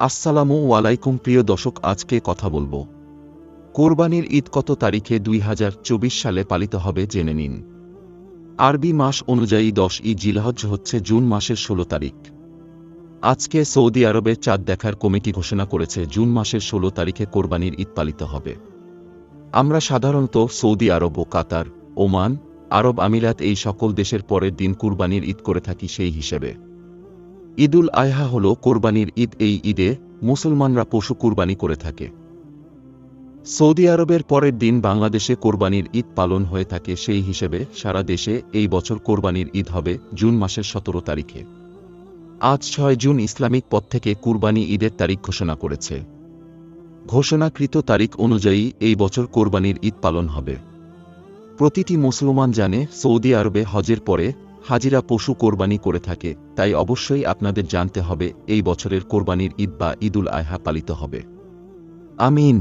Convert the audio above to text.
আসসালামু আলাইকুম প্রিয় দর্শক, আজকে কথা বলব। কোরবানির ঈদ কত তারিখে দুই হাজার চব্বিশ সালে পালিত হবে জেনে নিন। আরবি মাস অনুযায়ী দশ ই জিলহজ হচ্ছে জুন মাসের ষোলো তারিখ। আজকে সৌদি আরবে চাঁদ দেখার কমিটি ঘোষণা করেছে, জুন মাসের ষোলো তারিখে কোরবানির ঈদ পালিত হবে। আমরা সাধারণত সৌদি আরব ও কাতার, ওমান, আরব আমিরাত এই সকল দেশের পরের দিন কুরবানির ঈদ করে থাকি সেই হিসেবে। ঈদুল আয়হা হল কোরবানির ঈদ। এই ঈদে মুসলমানরা পশু কুরবানি করে থাকে। সৌদি আরবের পরের দিন বাংলাদেশে কোরবানির ঈদ পালন হয়ে থাকে। সেই হিসেবে সারা দেশে এই বছর কোরবানির ঈদ হবে জুন মাসের সতেরো তারিখে। আজ ছয় জুন ইসলামিক পথ থেকে কুরবানি ঈদের তারিখ ঘোষণা করেছে। ঘোষণাকৃত তারিখ অনুযায়ী এই বছর কোরবানির ঈদ পালন হবে। প্রতিটি মুসলমান জানে সৌদি আরবে হজের পরে হাজিরা পশু কোরবানি করে থাকে, তাই অবশ্যই আপনাদের জানতে হবে, এই বছরের কোরবানির ঈদ বা ঈদুল আয়হা পালিত হবে। আমিন।